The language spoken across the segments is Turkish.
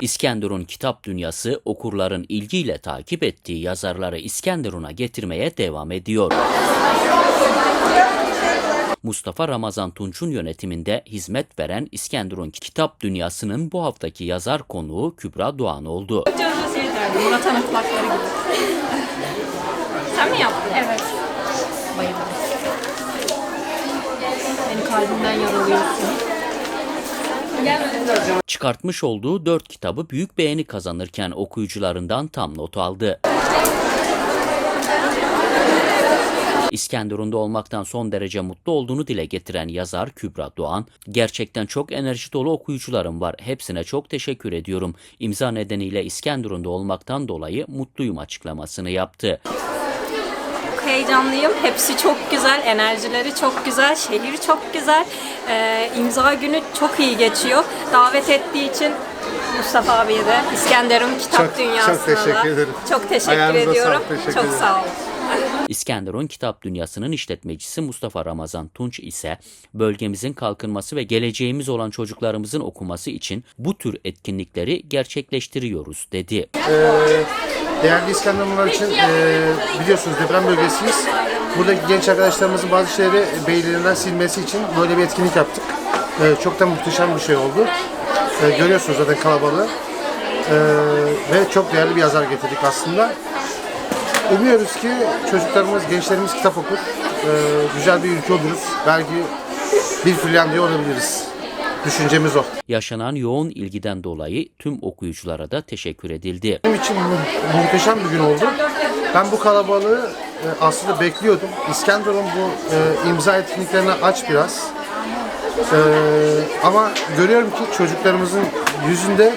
İskenderun kitap dünyası okurların ilgiyle takip ettiği yazarları İskenderun'a getirmeye devam ediyor. Mustafa Ramazan Tunç'un yönetiminde hizmet veren İskenderun Kitap Dünyası'nın bu haftaki yazar konuğu Kübra Doğan oldu. Canınızı yeterdi. Murat Anıtlakları gibi. Sen mi yaptın? Evet. Bayıldım. Beni kalbimden yaralıyorsun. Çıkartmış olduğu dört kitabı büyük beğeni kazanırken okuyucularından tam not aldı. İskenderun'da olmaktan son derece mutlu olduğunu dile getiren yazar Kübra Doğan, gerçekten çok enerji dolu okuyucularım var. Hepsine çok teşekkür ediyorum. İmza nedeniyle İskenderun'da olmaktan dolayı mutluyum açıklamasını yaptı. Heyecanlıyım. Hepsi çok güzel. Enerjileri çok güzel. Şehir çok güzel. Ee, imza günü çok iyi geçiyor. Davet ettiği için Mustafa abiye de İskenderun Kitap Çok- Dünyası'na çok teşekkür da ederim. çok teşekkür Ayağınıza ediyorum. sağlık, teşekkür çok ederim. sağ olun. İskenderun Kitap Dünyası'nın işletmecisi Mustafa Ramazan Tunç ise bölgemizin kalkınması ve geleceğimiz olan çocuklarımızın okuması için bu tür etkinlikleri gerçekleştiriyoruz dedi. Değerli İskenderunlar için e, biliyorsunuz deprem bölgesiyiz. Buradaki genç arkadaşlarımızın bazı şeyleri beylerinden silmesi için böyle bir etkinlik yaptık. E, çok da muhteşem bir şey oldu. E, görüyorsunuz zaten kalabalığı. E, ve çok değerli bir yazar getirdik aslında. Umuyoruz ki çocuklarımız, gençlerimiz kitap okur. E, güzel bir ülke oluruz. Belki bir Finlandiya olabiliriz. Düşüncemiz o. Yaşanan yoğun ilgiden dolayı tüm okuyuculara da teşekkür edildi. Benim için mu- muhteşem bir gün oldu. Ben bu kalabalığı e, aslında bekliyordum. İskenderun bu e, imza etkinliklerini aç biraz. E, ama görüyorum ki çocuklarımızın yüzünde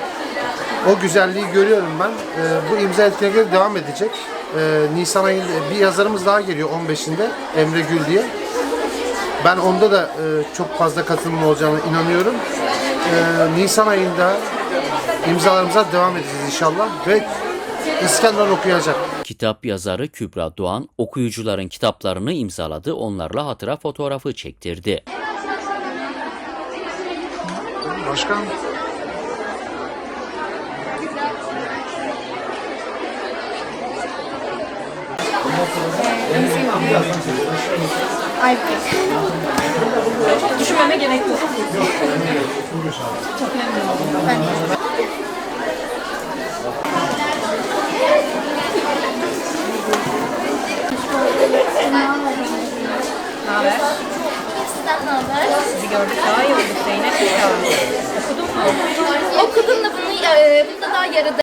o güzelliği görüyorum ben. E, bu imza etkinlikleri devam edecek. E, Nisan ayında bir yazarımız daha geliyor 15'inde Emre Gül diye. Ben onda da e, çok fazla katılım olacağına inanıyorum. E, Nisan ayında imzalarımıza devam edeceğiz inşallah ve İskenderun okuyacak. Kitap yazarı Kübra Doğan okuyucuların kitaplarını imzaladı, onlarla hatıra fotoğrafı çektirdi. Başkan Çok düşünmeme gerek yok. Haber? Sizden ne haber? Sizi gördük daha iyi olduk Zeynep. Okudun mu? Okudum da bunu, e, bunda daha yarıda.